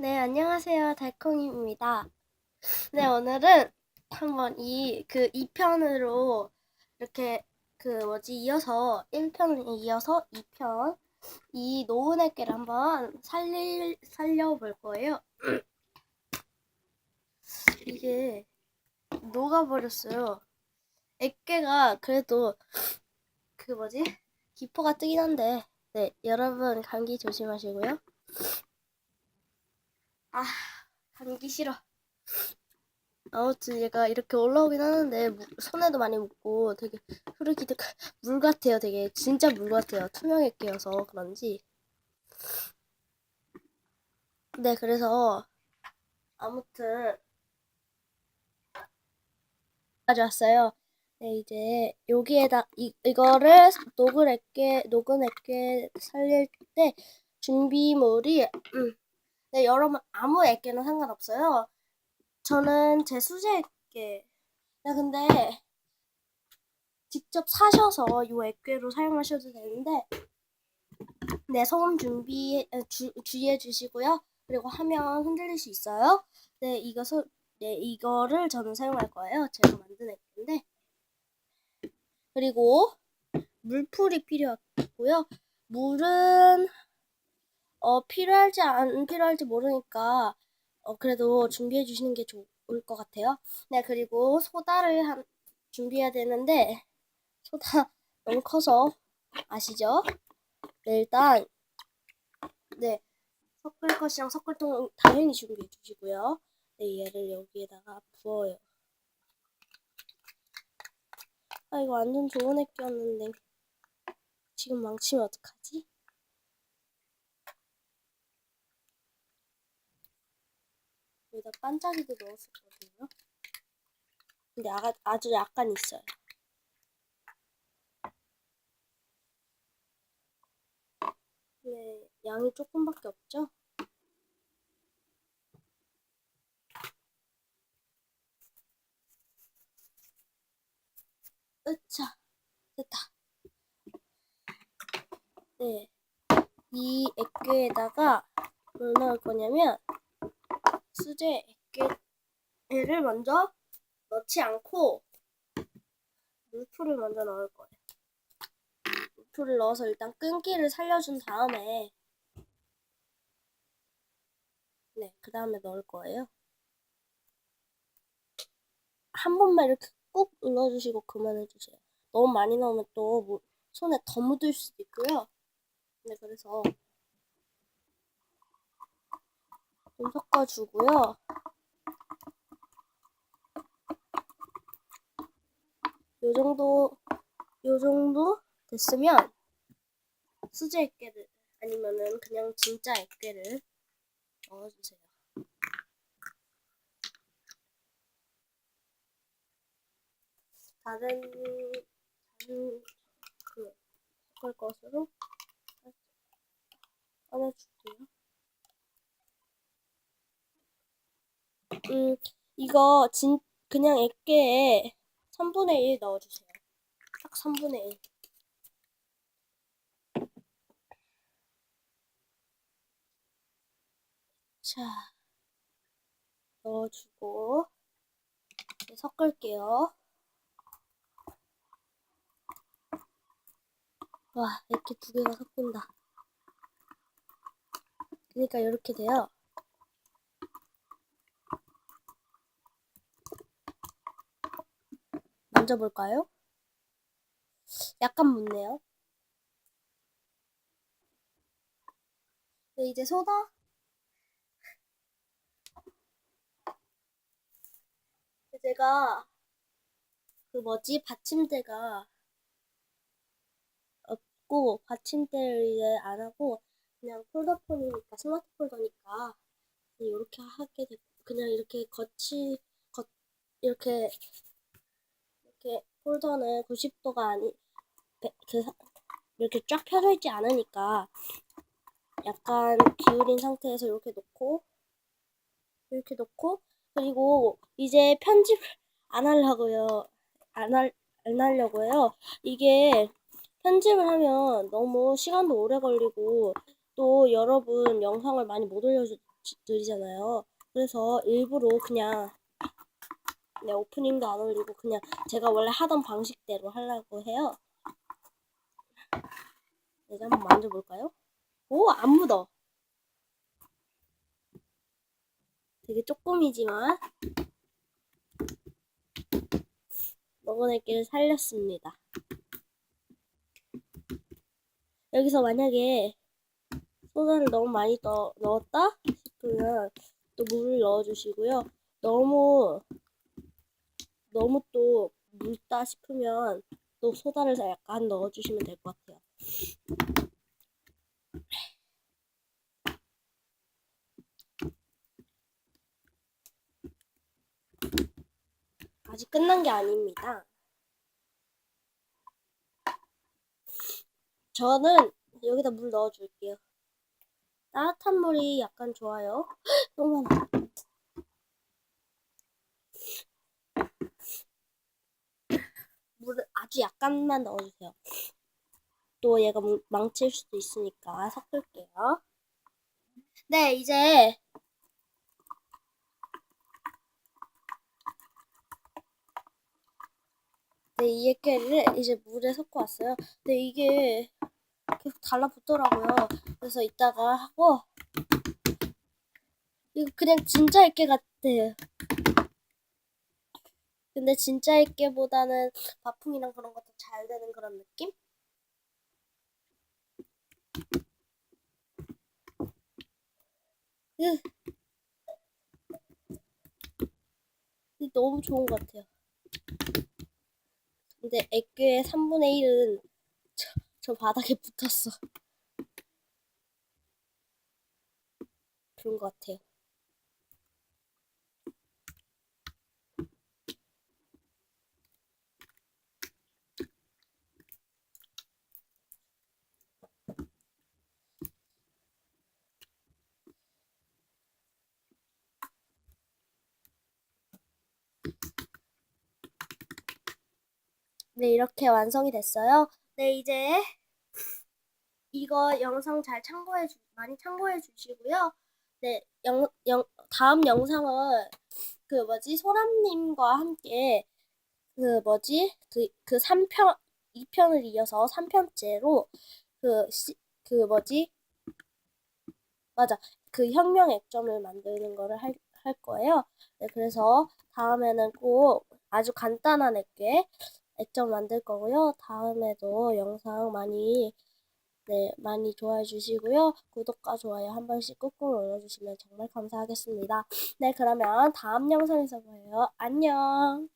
네, 안녕하세요. 달콩입니다. 네, 오늘은 한번 이, 그 2편으로 이렇게 그 뭐지, 이어서 1편을 이어서 2편 이 노은 애깨를 한번 살릴, 살려볼 거예요. 이게 녹아버렸어요. 애깨가 그래도 그 뭐지, 기포가 뜨긴 한데, 네, 여러분 감기 조심하시고요. 아, 감기 싫어. 아무튼 얘가 이렇게 올라오긴 하는데 무- 손에도 많이 묻고 되게 흐르기도 물 같아요. 되게 진짜 물 같아요. 투명하게 끼어서 그런지. 네, 그래서 아무튼 가져왔어요. 네, 이제 여기에다 이, 이거를 녹을 액게 녹은 액게 살릴 때 준비물이 음, 네, 여러분 아무 액계는 상관없어요. 저는 제 수제 액계. 네, 근데 직접 사셔서 이 액계로 사용하셔도 되는데, 네, 소금 준비 주의해 주시고요. 그리고 하면 흔들릴 수 있어요. 네, 이거 소, 네, 이거를 저는 사용할 거예요. 제가 만든 액계인데, 그리고 물풀이 필요하고요. 물은 어, 필요할지 안 필요할지 모르니까 어, 그래도 준비해 주시는 게 좋을 것 같아요. 네, 그리고 소다를 한, 준비해야 되는데 소다 너무 커서 아시죠? 네, 일단 네, 섞을 것이랑 섞을 통 당연히 준비해 주시고요. 네, 얘를 여기에다가 부어요. 아, 이거 완전 좋은 액기였는데 지금 망치면 어떡하지? 여기다 반짝이도 넣었었거든요. 근데 아, 아주 약간 있어요. 네, 양이 조금밖에 없죠? 으차, 됐다. 네, 이 액괴에다가 뭘 넣을 거냐면 수제 액괴를 먼저 넣지 않고 물풀을 먼저 넣을 거예요. 물풀을 넣어서 일단 끈기를 살려준 다음에 네, 그 다음에 넣을 거예요. 한 번만 이렇게 꾹 눌러주시고 그만해주세요. 너무 많이 넣으면 또 뭐- 손에 더 묻을 수도 있고요. 네, 그래서 좀 섞어주고요. 요 정도, 요 정도 됐으면 수제 액계를 아니면은 그냥 진짜 액계를 넣어주세요. 다른 다른 그 섞을 것으로 꺼내줄게요. 음, 이거 진 그냥 액계에 3분의 1 넣어주세요. 딱 3분의 1. 자, 넣어주고 섞을게요. 와, 이렇게 두 개가 섞인다. 그러니까 이렇게 돼요. 만져볼까요? 약간 묻네요. 네, 이제 소다. 제가 그 뭐지 받침대가 없고 받침대를 안 하고 그냥 폴더폰이니까 스마트 폴더니까 이렇게 하게 됐고 그냥 이렇게 거치 거 이렇게 이렇게 폴더는 90도가 아니 배- 그 사- 이렇게 쫙 펴져 있지 않으니까 약간 기울인 상태에서 이렇게 놓고 이렇게 놓고 그리고 이제 편집을 안 하려고요. 안 할, 안 하려고요. 이게 편집을 하면 너무 시간도 오래 걸리고 또 여러분 영상을 많이 못 올려주실 드리잖아요. 그래서 일부러 그냥 네, 오프닝도 안 올리고 그냥 제가 원래 하던 방식대로 하려고 해요. 네, 이제 한번 만져볼까요? 오, 안 묻어. 되게 조금이지만 먹어낼기를 살렸습니다. 여기서 만약에 소다를 너무 많이 넣, 넣었다 싶으면 또 물을 넣어주시고요. 너무 너무 또 묽다 싶으면 또 소다를 약간 넣어주시면 될 것 같아요. 아직 끝난 게 아닙니다. 저는 여기다 물 넣어줄게요. 따뜻한 물이 약간 좋아요. 너무 많아. 물을 아주 약간만 넣어주세요. 또 얘가 뭉- 망칠 수도 있으니까 섞을게요. 네, 이제 네, 이 액계를 이제 물에 섞어 왔어요. 근데 이게 계속 달라붙더라고요. 그래서 이따가 하고 이거 그냥 진짜 액계 같아요. 근데 진짜 액계보다는 바풍이랑 그런 것도 잘 되는 그런 느낌? 으. 너무 좋은 것 같아요. 근데 액괴의 3분의 1은 저, 저 바닥에 붙었어. 그런 것 같아요. 네, 이렇게 완성이 됐어요. 네, 이제 이거 영상 잘 참고해 주, 많이 참고해 주시고요. 네, 영, 영, 다음 영상은 그 뭐지, 소람님과 함께 그 뭐지, 그, 그 3편, 2편을 이어서 3편째로 그, 시, 그 뭐지, 맞아, 그 혁명 액점을 만드는 거를 할, 할 거예요. 네, 그래서 다음에는 꼭 아주 간단한 액괴 액정 만들 거고요. 다음에도 영상 많이 네, 많이 좋아해 주시고요. 구독과 좋아요 한 번씩 꾹꾹 눌러주시면 정말 감사하겠습니다. 네, 그러면 다음 영상에서 봐요. 안녕!